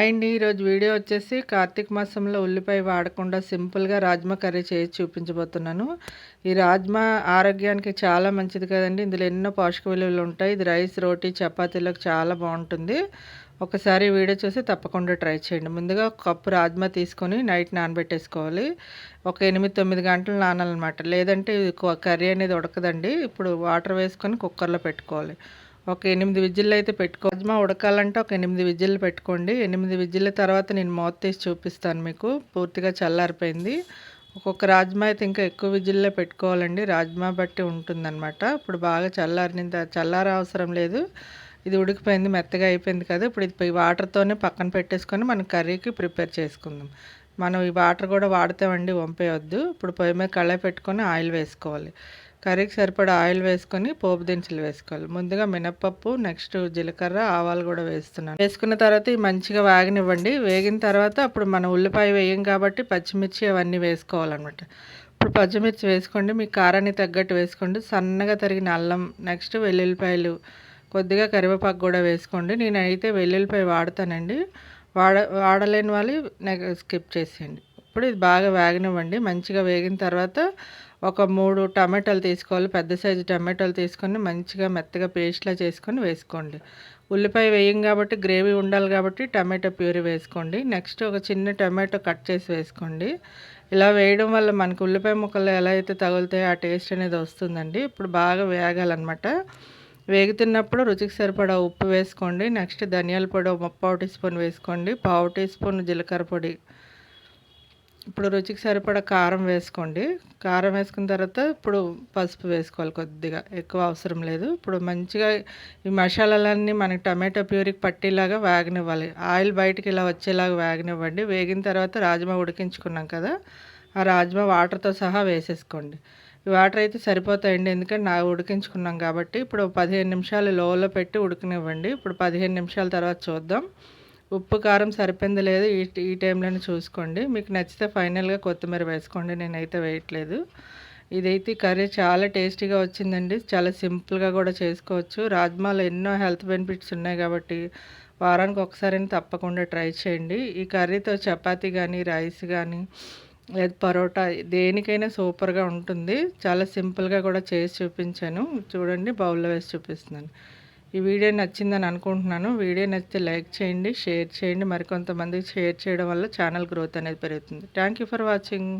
And ఈరోజు video వచ్చేసి కార్తీక మాసంలో ఉల్లిపాయ వాడకుండా సింపుల్గా రాజ్మా కర్రీ చేసి చూపించబోతున్నాను. ఈ రాజ్మా ఆరోగ్యానికి చాలా మంచిది కదండి. ఇందులో ఎన్నో పోషక విలువలు ఉంటాయి. ఇది రైస్ రోటీ చపాతీలకు చాలా బాగుంటుంది. ఒకసారి వీడియో చూసి తప్పకుండా ట్రై చేయండి. ముందుగా ఒక కప్పు రాజ్మా తీసుకొని నైట్ నానబెట్టేసుకోవాలి. ఒక ఎనిమిది తొమ్మిది గంటలు నానాలన్నమాట. లేదంటే కర్రీ అనేది ఉడకదండి. ఇప్పుడు వాటర్ వేసుకొని కుక్కర్లో పెట్టుకోవాలి. ఒక ఎనిమిది విజిల్లు అయితే పెట్టుకో రాజ్మా ఉడకాలంటే ఒక ఎనిమిది విజిల్లు పెట్టుకోండి. ఎనిమిది విజిల్ల తర్వాత నేను మూత తీసి చూపిస్తాను మీకు. పూర్తిగా చల్లారిపోయింది. ఒక్కొక్క రాజ్మా అయితే ఇంకా ఎక్కువ విజిల్లే పెట్టుకోవాలండి. రాజ్మా బట్టి ఉంటుందన్నమాట. ఇప్పుడు బాగా చల్లారిన చల్లార అవసరం లేదు. ఇది ఉడికిపోయింది మెత్తగా అయిపోయింది కదా. ఇప్పుడు ఇది వాటర్తోనే పక్కన పెట్టేసుకొని మనం కర్రీకి ప్రిపేర్ చేసుకుందాం. మనం ఈ వాటర్ కూడా వాడతామండి వంపేయొద్దు. ఇప్పుడు పొయ్యి మీద కళ్ళ పెట్టుకొని ఆయిల్ వేసుకోవాలి. కర్రీకి సరిపడా ఆయిల్ వేసుకొని పోపు దినుసులు వేసుకోవాలి. ముందుగా మినప్పప్పు నెక్స్ట్ జీలకర్ర ఆవాలు కూడా వేస్తున్నాను. వేసుకున్న తర్వాత మంచిగా వేగనివ్వండి. వేగిన తర్వాత అప్పుడు మనం ఉల్లిపాయ వేయం కాబట్టి పచ్చిమిర్చి అవన్నీ వేసుకోవాలన్నమాట. ఇప్పుడు పచ్చిమిర్చి వేసుకోండి. మీ కారాన్ని తగ్గట్టు వేసుకోండి. సన్నగా తరిగిన అల్లం నెక్స్ట్ వెల్లుల్లిపాయలు కొద్దిగా కరివేపాకు కూడా వేసుకోండి. నేనైతే వెల్లుల్లిపాయ వాడతానండి. వాడ వాడలేని వాళ్ళు స్కిప్ చేసేయండి. ఇప్పుడు ఇది బాగా వేగనివ్వండి. మంచిగా వేగిన తర్వాత ఒక మూడు టమాటాలు తీసుకోవాలి. పెద్ద సైజు టమాటాలు తీసుకొని మంచిగా మెత్తగా పేస్ట్లా చేసుకొని వేసుకోండి. ఉల్లిపాయ వేయం కాబట్టి గ్రేవీ ఉండాలి కాబట్టి టమాటో ప్యూరీ వేసుకోండి. నెక్స్ట్ ఒక చిన్న టమాటో కట్ చేసి వేసుకోండి. ఇలా వేయడం వల్ల మనకు ఉల్లిపాయ ముక్కలు ఎలా అయితే తగులుతాయో ఆ టేస్ట్ అనేది వస్తుందండి. ఇప్పుడు బాగా వేగాలన్నమాట. వేగుతున్నప్పుడు రుచికి సరిపడా ఉప్పు వేసుకోండి. నెక్స్ట్ ధనియాల పొడి ముప్పావు టీ స్పూన్ వేసుకోండి. పావు టీ స్పూన్ జీలకర్ర పొడి ఇప్పుడు రుచికి సరిపడా కారం వేసుకోండి. కారం వేసుకున్న తర్వాత ఇప్పుడు పసుపు వేసుకోవాలి కొద్దిగా. ఎక్కువ అవసరం లేదు. ఇప్పుడు మంచిగా ఈ మసాలాలన్నీ మనకి టమాటో ప్యూరికి పట్టేలాగా వేగనివ్వాలి. ఆయిల్ బయటికి ఇలా వచ్చేలాగా వేగనివ్వండి. వేగిన తర్వాత రాజ్మా ఉడికించుకున్నాం కదా ఆ రాజ్మా వాటర్తో సహా వేసేసుకోండి. ఈ వాటర్ అయితే సరిపోతాయండి. ఎందుకంటే నా ఉడికించుకున్నాం కాబట్టి ఇప్పుడు పదిహేను నిమిషాలు లోలో పెట్టి ఉడికనివ్వండి. ఇప్పుడు పదిహేను నిమిషాల తర్వాత చూద్దాం. ఉప్పు కారం సరిపోయింది లేదు ఈ ఈ టైంలోనే చూసుకోండి. మీకు నచ్చితే ఫైనల్గా కొత్తిమీర వేసుకోండి. నేనైతే వేయట్లేదు. ఇదైతే కర్రీ చాలా టేస్టీగా వచ్చిందండి. చాలా సింపుల్గా కూడా చేసుకోవచ్చు. రాజ్మాలో ఎన్నో హెల్త్ బెనిఫిట్స్ ఉన్నాయి కాబట్టి వారానికి ఒకసారి తప్పకుండా ట్రై చేయండి. ఈ కర్రీతో చపాతీ కానీ రైస్ కానీ లేదా పరోటా దేనికైనా సూపర్గా ఉంటుంది. చాలా సింపుల్గా కూడా చేసి చూపించాను. చూడండి బౌల్లో వేసి చూపిస్తున్నాను. ఈ వీడియో నచ్చిందని అనుకుంటున్నాను. వీడియో నచ్చితే లైక్ చేయండి షేర్ చేయండి. మరికొంతమందికి షేర్ చేయడం వల్ల ఛానల్ గ్రోత్ అనేది పెరుగుతుంది. Thank for watching.